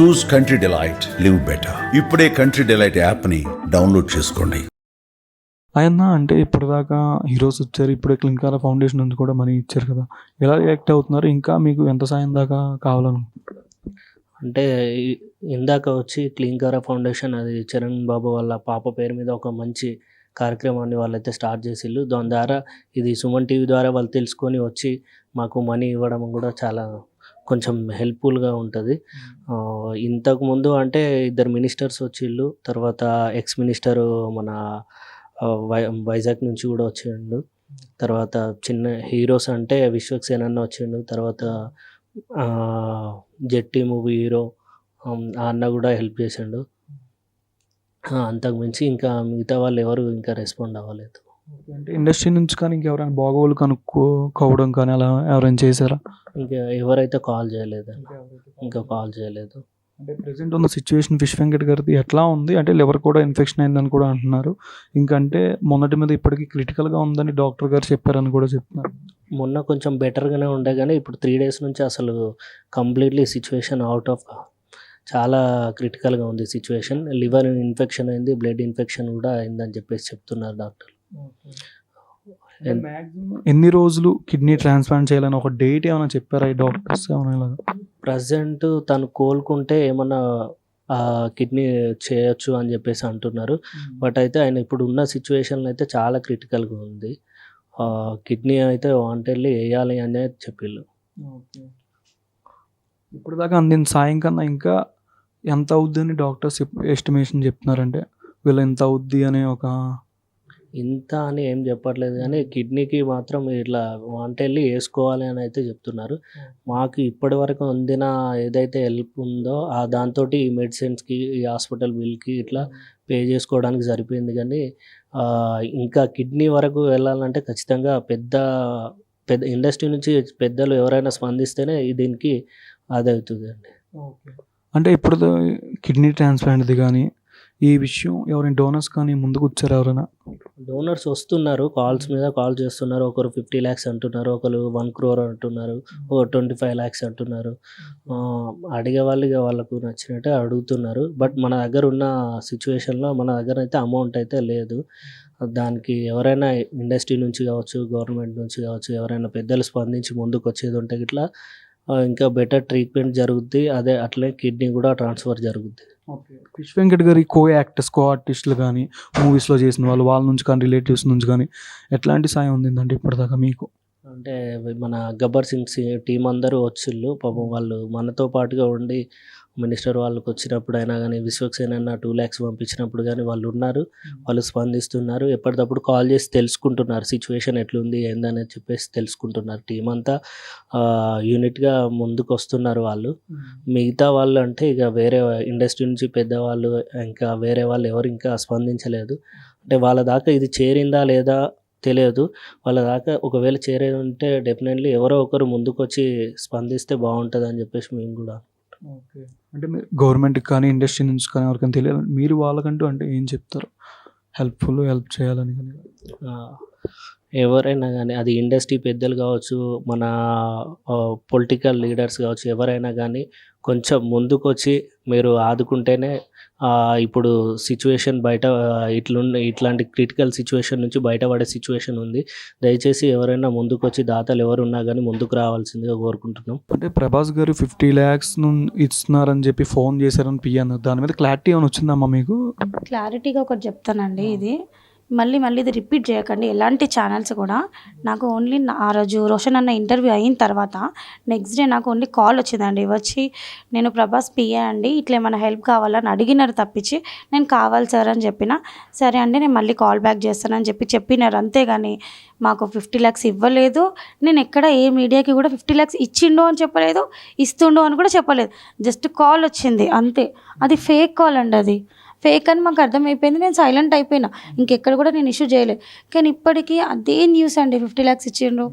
Choose Country Delight live better ఇప్పుడే country delight యాప్ని download చేసుకోండి. ఆయన అంటే ఇప్పటిదాకా హీరోస్ వచ్చారు ఇప్పుడే క్లింకాల ఫౌండేషన్ నుంచి కూడా మనీ ఇచ్చారు కదా. ఎలా రియాక్ట్ అవుతున్నారు? ఇంకా మీకు ఎంత సాయం దాకా కావాలను? అంటే ఇందాక వచ్చి క్లీన్కారా ఫౌండేషన్ అది చరణ్ బాబు వాళ్ళ పాప పేరు మీద ఒక మంచి కార్యక్రమాన్ని వాళ్ళైతే స్టార్ట్ చేసిళ్ళు. దాని ద్వారా ఇది సుమన్ టీవీ ద్వారా వాళ్ళు తెలుసుకొని వచ్చి మాకు మనీ ఇవ్వడం కూడా చాలా కొంచెం హెల్ప్ఫుల్గా ఉంటుంది. ఇంతకు ముందు అంటే ఇద్దరు మినిస్టర్స్ వచ్చిళ్ళు తర్వాత ఎక్స్ మినిస్టర్ మన వై వైజాగ్ నుంచి కూడా వచ్చిండు. తర్వాత చిన్న హీరోస్ అంటే విశ్వక్సేన్ అన్న వచ్చిండు. తర్వాత జెట్టి మూవీ హీరో ఆ అన్న కూడా హెల్ప్ చేసిండు. ఆ, అంతకు మించి ఇంకా మిగతా వాళ్ళు ఎవరు ఇంకా రెస్పాండ్ అవ్వలేదు. అంటే ఇండస్ట్రీ నుంచి కానీ ఇంకెవరైనా బాగోగులు కనుక్కోవడం కానీ అలా ఎవరైనా చేశారా? ఇంకా ఎవరైతే కాల్ చేయలేదు ఇంకా కాల్ చేయలేదు. అంటే ప్రెసెంట్ ఉన్న సిచ్యువేషన్ ఫిష్ వెంకట్ గారిది ఎట్లా ఉంది? అంటే లివర్ కూడా ఇన్ఫెక్షన్ అయిందని కూడా అంటున్నారు. ఇంకంటే మొన్నటి మీద ఇప్పటికీ క్రిటికల్గా ఉందని డాక్టర్ గారు చెప్పారని కూడా చెప్తున్నారు. మొన్న కొంచెం బెటర్గానే ఉండే కానీ ఇప్పుడు త్రీ డేస్ నుంచి అసలు కంప్లీట్లీ సిచ్యువేషన్ అవుట్ ఆఫ్ చాలా క్రిటికల్గా ఉంది సిచ్యువేషన్ లివర్ ఇన్ఫెక్షన్ అయింది బ్లడ్ ఇన్ఫెక్షన్ కూడా అయిందని చెప్పేసి చెప్తున్నారు డాక్టర్ ఎన్- ఎన్ని రోజులు కిడ్నీ ట్రాన్స్ప్లాంట్ చేయాలని ఒక డేట్ ఏమైనా చెప్పారా ఈ డాక్టర్స్ ఏమైనా ప్రజెంట్ తను కోలుకుంటే ఏమన్నా కిడ్నీ చేయొచ్చు అని చెప్పేసి అంటున్నారు. బట్ అయితే ఆయన ఇప్పుడు ఉన్న సిచ్యువేషన్లో అయితే చాలా క్రిటికల్గా ఉంది. కిడ్నీ అయితే వాంటెడ్లీ వేయాలి అనేది చెప్పిళ్ళు. ఇప్పుడు దాకా అందిన సాయం కన్నా ఇంకా ఎంత అవుద్ది అని డాక్టర్స్ ఎస్టిమేషన్ చెప్తున్నారంటే వీళ్ళు ఎంత అవుద్ది అనే ఒక ఇంత అని ఏం చెప్పట్లేదు కానీ కిడ్నీకి మాత్రం ఇట్లా వాంటెడ్లీ వేసుకోవాలి అని అయితే చెప్తున్నారు. మాకు ఇప్పటి వరకు అందిన ఏదైతే హెల్ప్ ఉందో ఆ దాంతో ఈ మెడిసిన్స్కి ఈ హాస్పిటల్ బిల్కి ఇట్లా పే చేసుకోవడానికి సరిపోయింది కానీ ఆ, ఇంకా కిడ్నీ వరకు వెళ్ళాలంటే ఖచ్చితంగా పెద్ద పెద్ద ఇండస్ట్రీ నుంచి పెద్దలు ఎవరైనా స్పందిస్తేనే దీనికి అది అవుతుంది అండి అంటే ఇప్పుడు కిడ్నీ ట్రాన్స్ప్లాంట్ది కానీ ఈ విషయం ఎవరైనా డోనర్స్ కానీ ముందుకు వచ్చారు ఎవరైనా? డోనర్స్ వస్తున్నారు కాల్స్ మీద కాల్ చేస్తున్నారు ఒకరు ఫిఫ్టీ ల్యాక్స్ అంటున్నారు ఒకరు వన్ క్రోర్ అంటున్నారు ఒక ట్వంటీ ఫైవ్ ల్యాక్స్ అంటున్నారు. అడిగే వాళ్ళు ఇక వాళ్ళకు నచ్చినట్టే అడుగుతున్నారు. బట్ మన దగ్గర ఉన్న సిచ్యువేషన్లో మన దగ్గర అయితే అమౌంట్ అయితే లేదు. దానికి ఎవరైనా ఇండస్ట్రీ నుంచి కావచ్చు గవర్నమెంట్ నుంచి కావచ్చు ఎవరైనా పెద్దలు స్పందించి ముందుకు వచ్చేది ఉంటే ఇట్లా ఇంకా బెటర్ ట్రీట్మెంట్ జరుగుద్ది. అదే అట్లే కిడ్నీ కూడా ట్రాన్స్ఫర్ జరుగుద్ది. ఫిష్ వెంకట్ గారి కో యాక్టర్స్ కో ఆర్టిస్టులు కానీ మూవీస్లో చేసిన వాళ్ళు వాళ్ళ నుంచి కానీ రిలేటివ్స్ నుంచి కానీ ఎట్లాంటి సాయం ఉందండి ఇప్పటిదాకా మీకు? అంటే మన గబ్బర్ సింగ్ టీం అందరూ వచ్చిళ్ళు. పాపం వాళ్ళు మనతో పాటుగా ఉండి మినిస్టర్ వాళ్ళకి వచ్చినప్పుడు అయినా కానీ విశ్వక్సేన్ అన్న టూ ల్యాక్స్ పంపించినప్పుడు కానీ వాళ్ళు ఉన్నారు. వాళ్ళు స్పందిస్తున్నారు. ఎప్పటికప్పుడు కాల్ చేసి తెలుసుకుంటున్నారు. సిచ్యువేషన్ ఎట్లుంది ఏందనేది చెప్పేసి తెలుసుకుంటున్నారు. టీం అంతా యూనిట్గా ముందుకు వస్తున్నారు వాళ్ళు మిగతా వాళ్ళు అంటే ఇక వేరే ఇండస్ట్రీ నుంచి పెద్దవాళ్ళు ఇంకా వేరే వాళ్ళు ఎవరు ఇంకా స్పందించలేదు. అంటే వాళ్ళ దాకా ఇది చేరిందా లేదా తెలియదు. వాళ్ళ దాకా ఒకవేళ చేరే ఉంటే డెఫినెట్లీ ఎవరో ఒకరు ముందుకు వచ్చి స్పందిస్తే బాగుంటుంది అని చెప్పేసి మేము కూడా ఓకే. అంటే మీరు గవర్నమెంట్కి కానీ ఇండస్ట్రీ నుంచి కానీ ఎవరికైనా తెలియాలి. మీరు వాళ్ళకంటూ అంటే ఏం చెప్తారు? హెల్ప్ఫుల్ హెల్ప్ చేయాలని కానీ. ఆ, ఎవరైనా కానీ అది ఇండస్ట్రీ పెద్దలు కావచ్చు మన పొలిటికల్ లీడర్స్ కావచ్చు ఎవరైనా కానీ కొంచెం ముందుకు వచ్చి మీరు ఆదుకుంటేనే ఆ, ఇప్పుడు సిచ్యువేషన్ బయట ఇట్లుండే ఇట్లాంటి క్రిటికల్ సిచ్యువేషన్ నుంచి బయటపడే సిచ్యువేషన్ ఉంది. దయచేసి ఎవరైనా ముందుకు వచ్చి దాతలు ఎవరు ఉన్నా కానీ ముందుకు రావాల్సిందిగా కోరుకుంటున్నాం. అంటే ప్రభాస్ గారు ఫిఫ్టీ ల్యాక్స్ ఇస్తున్నారని చెప్పి ఫోన్ చేశారని పియ్య అన్నారు. దాని మీద క్లారిటీ ఏమైనా వచ్చిందమ్మా మీకు? క్లారిటీగా ఒకటి చెప్తానండి ఇది. మళ్ళీ మళ్ళీ ఇది రిపీట్ చేయకండి. ఎలాంటి ఛానల్స్ కూడా నాకు ఓన్లీ ఆ రోజు రోషన్ అన్న ఇంటర్వ్యూ అయిన తర్వాత నెక్స్ట్ డే నాకు ఓన్లీ కాల్ వచ్చిందండి. వచ్చి నేను ప్రభాస్ పిఏ అండి. ఇట్లా ఏమైనా హెల్ప్ కావాలని అడిగినారు తప్పించి నేను కావాలి సార్ అని చెప్పిన సరే అండి నేను మళ్ళీ కాల్ బ్యాక్ చేస్తానని చెప్పి చెప్పినారు. అంతేగాని మాకు ఫిఫ్టీ ల్యాక్స్ ఇవ్వలేదు. నేను ఎక్కడ ఏ మీడియాకి కూడా ఫిఫ్టీ ల్యాక్స్ ఇచ్చిండు అని చెప్పలేదు ఇస్తుండు అని కూడా చెప్పలేదు. జస్ట్ కాల్ వచ్చింది. అంతే. అది ఫేక్ కాల్ అండి అది. ఫేక్ అని మాకు అర్థమైపోయింది. నేను సైలెంట్ అయిపోయినా. ఇంకెక్కడ కూడా నేను ఇష్యూ చేయలేదు కానీ ఇప్పటికీ అదే న్యూస్ అండి. ఫిఫ్టీ ల్యాక్స్ ఇచ్చిండ్రు.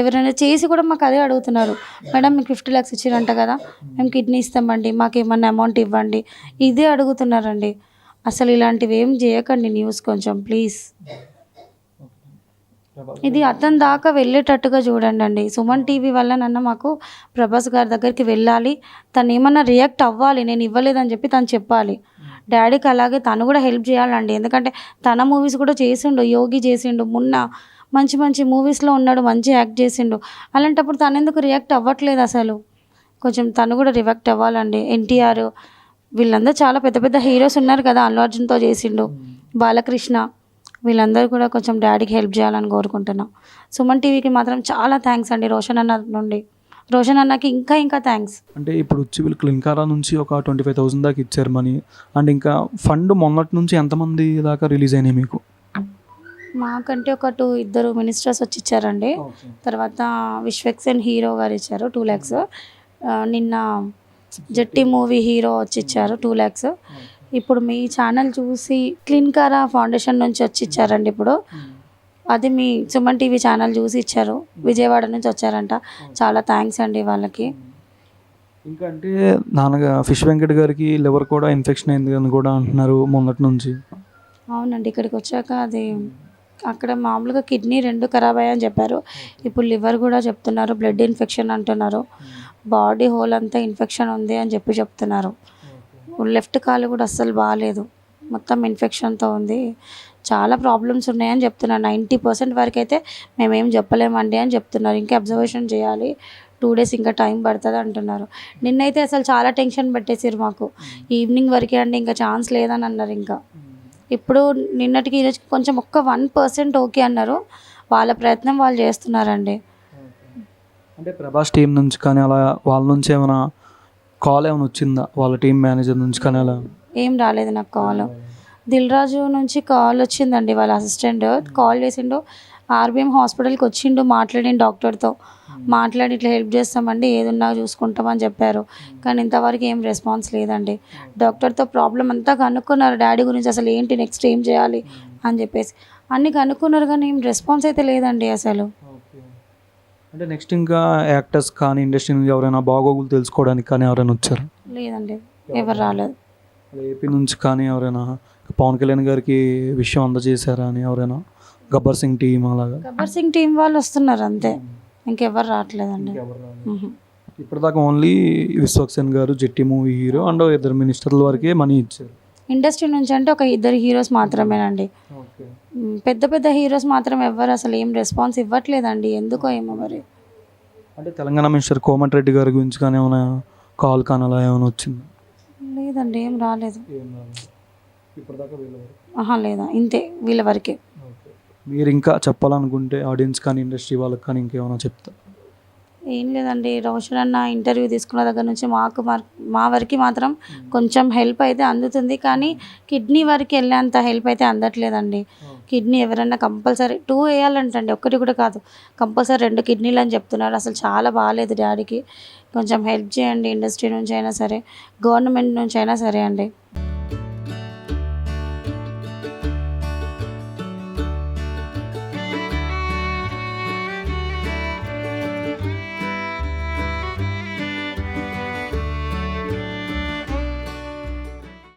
ఎవరైనా చేసి కూడా మాకు అదే అడుగుతున్నారు. మేడం మీకు ఫిఫ్టీ ల్యాక్స్ ఇచ్చిరంట కదా. మేము కిడ్నీ ఇస్తామండి. మాకు ఏమన్నా అమౌంట్ ఇవ్వండి. ఇదే అడుగుతున్నారండి. అసలు ఇలాంటివి ఏం చేయకండి న్యూస్ కొంచెం ప్లీజ్ ఇది అతని దాకా వెళ్ళేటట్టుగా చూడండి అండి. సుమన్ టీవీ వల్ల నన్ను మాకు ప్రభాస్ గారి దగ్గరికి వెళ్ళాలి. తను ఏమన్నా రియాక్ట్ అవ్వాలి. నేను ఇవ్వలేదని చెప్పి తను చెప్పాలి. డాడీకి అలాగే తను కూడా హెల్ప్ చేయాలండి. ఎందుకంటే తన మూవీస్ కూడా చేసిండు యోగి చేసిండు మొన్న మంచి మంచి మూవీస్లో ఉన్నాడు మంచి యాక్ట్ చేసిండు. అలాంటప్పుడు తను ఎందుకు రియాక్ట్ అవ్వట్లేదు అసలు? కొంచెం తను కూడా రియాక్ట్ అవ్వాలండి. ఎన్టీఆర్ వీళ్ళందరూ చాలా పెద్ద పెద్ద హీరోస్ ఉన్నారు కదా అల్లు అర్జున్తో చేసిండు బాలకృష్ణ. వీళ్ళందరూ కూడా కొంచెం డాడీకి హెల్ప్ చేయాలని కోరుకుంటున్నాం. సుమన్ టీవీకి మాత్రం చాలా థ్యాంక్స్ అండి రోషన్ అన్న నుండి. రోషన్ అన్నకి ఇంకా ఇంకా థ్యాంక్స్ అంటే ఇప్పుడు వచ్చి వీళ్ళు క్లింకారా నుంచి ఒక ట్వంటీ ఫైవ్ థౌసండ్ దాకా ఇచ్చారు మనీ. అండ్ ఇంకా ఫండ్ మొన్నటి నుంచి ఎంతమంది దాకా రిలీజ్ అయినాయి మీకు? మాకంటే ఒక టూ ఇద్దరు మినిస్టర్స్ వచ్చి ఇచ్చారండి. తర్వాత విశ్వక్సేన్ హీరో గారు ఇచ్చారు టూ ల్యాక్స్ నిన్న జట్టి మూవీ హీరో వచ్చి ఇచ్చారు టూ ల్యాక్స్ ఇప్పుడు మీ ఛానల్ చూసి క్లిన్కారా ఫౌండేషన్ నుంచి వచ్చి ఇచ్చారండి ఇప్పుడు. అది మీ సుమన్ టీవీ ఛానల్ చూసి ఇచ్చారు. విజయవాడ నుంచి వచ్చారంట. చాలా థ్యాంక్స్ అండి వాళ్ళకి. ఇంకా అంటే నాన్నగా ఫిష్ వెంకట్ గారికి లివర్ కూడా ఇన్ఫెక్షన్ అయింది అని కూడా అంటున్నారు మొన్నటి నుంచి. అవునండి ఇక్కడికి వచ్చాక అది అక్కడ మామూలుగా కిడ్నీ రెండు ఖరాబ్ అయ్యాయని చెప్పారు. ఇప్పుడు లివర్ కూడా చెప్తున్నారు బ్లడ్ ఇన్ఫెక్షన్ అంటున్నారు. బాడీ హోల్ అంతా ఇన్ఫెక్షన్ ఉంది అని చెప్పి చెప్తున్నారు. లెఫ్ట్ కాలు కూడా అస్సలు బాగాలేదు మొత్తం ఇన్ఫెక్షన్తో ఉంది. చాలా ప్రాబ్లమ్స్ ఉన్నాయని చెప్తున్నారు. నైంటీ పర్సెంట్ వరకు అయితే మేమేం చెప్పలేమండి అని చెప్తున్నారు. ఇంకా అబ్జర్వేషన్ చేయాలి. టూ డేస్ ఇంకా టైం పడుతుంది అంటున్నారు. నిన్నైతే అసలు చాలా టెన్షన్ పెట్టేసారు మాకు. ఈవినింగ్ వరకే అండి ఇంకా ఛాన్స్ లేదని అన్నారు ఇంకా. ఇప్పుడు నిన్నటికి ఈరోజు కొంచెం ఒక్క వన్ పర్సెంట్ ఓకే అన్నారు. వాళ్ళ ప్రయత్నం వాళ్ళు చేస్తున్నారండి. అంటే ప్రభాస్ టీం నుంచి కానీ అలా వాళ్ళ నుంచి ఏమైనా కాల్ ఏమైనా వచ్చిందా? వాళ్ళ టీం మేనేజర్ నుంచి కానీ అలా? ఏం రాలేదు నాకు కాల్ దిల్ రాజు నుంచి కాల్ వచ్చిందండి వాళ్ళ అసిస్టెంట్. కాల్ చేసిండు ఆర్బిఎం హాస్పిటల్కి వచ్చిండు మాట్లాడిండు డాక్టర్తో. మాట్లాడి ఇట్లా హెల్ప్ చేస్తామండి ఏదున్నా చూసుకుంటామని చెప్పారు. కానీ ఇంతవరకు ఏం రెస్పాన్స్ లేదండి. డాక్టర్తో ప్రాబ్లం అంతా కనుక్కున్నారు. డాడీ గురించి అసలు ఏంటి నెక్స్ట్ ఏం చేయాలి అని చెప్పేసి. అన్ని కనుక్కున్నారు కానీ ఏం రెస్పాన్స్ అయితే లేదండి అసలు. అంటే నెక్స్ట్ ఇంకా యాక్టర్స్ కానీ ఇండస్ట్రీ నుంచి ఎవరైనా బాగోగులు తెలుసుకోవడానికి కానీ ఎవరైనా వచ్చారు? లేదండి. ఎవరు రాలేదు. ఏపీ నుంచి కానీ ఎవరైనా పవన్ కళ్యాణ్ గారికి విషయం అందజేశారా అని ఎవరైనా? గబ్బర్ సింగ్ టీం అలాగా? గబ్బర్ సింగ్ టీం వాళ్ళు వస్తున్నారు అంతే. ఇంకెవరు రావట్లేదండి. ఇప్పటిదాకా ఓన్లీ విశ్వక్సేన్ గారు జెట్టి మూవీ హీరో అండ్ ఇద్దరు మినిస్టర్ల వరకే మనీ ఇచ్చారు. ఇండస్ట్రీ నుంచి అంటే ఒక ఇద్దరు హీరోస్ మాత్రమేనండి. పెద్ద పెద్ద హీరోస్ మాత్రం ఎవ్వరు అసలు ఏం రెస్పాన్స్ ఇవ్వట్లేదండి. ఎందుకో ఏమో మరి. అంటే తెలంగాణ మినిస్టర్ కోమటిరెడ్డి గారి గురించి కానీ ఏమైనా కాల్ కానీ అలా ఏమైనా వచ్చింది? లేదండి ఏం రాలేదు. ఆహా లేదా. ఇంతే వీళ్ళ వరకే. మీరు ఇంకా చెప్పాలనుకుంటే ఆడియన్స్ కానీ ఇండస్ట్రీ వాళ్ళకి కానీ ఇంకేమైనా చెప్తా? ఏం లేదండి. రోషన్ అన్న ఇంటర్వ్యూ తీసుకున్న దగ్గర నుంచి మాకు మా వరకు మాత్రం కొంచెం హెల్ప్ అయితే అందుతుంది. కానీ కిడ్నీ వరకు వెళ్ళేంత హెల్ప్ అయితే అందట్లేదండి. కిడ్నీ ఎవరైనా కంపల్సరీ టూ వేయాలంటండి. ఒక్కటి కూడా కాదు. కంపల్సరీ రెండు కిడ్నీలు అని చెప్తున్నారు. అసలు చాలా బాగాలేదు డాడీకి. కొంచెం హెల్ప్ చేయండి. ఇండస్ట్రీ నుంచి అయినా సరే గవర్నమెంట్ నుంచి అయినా సరే అండి.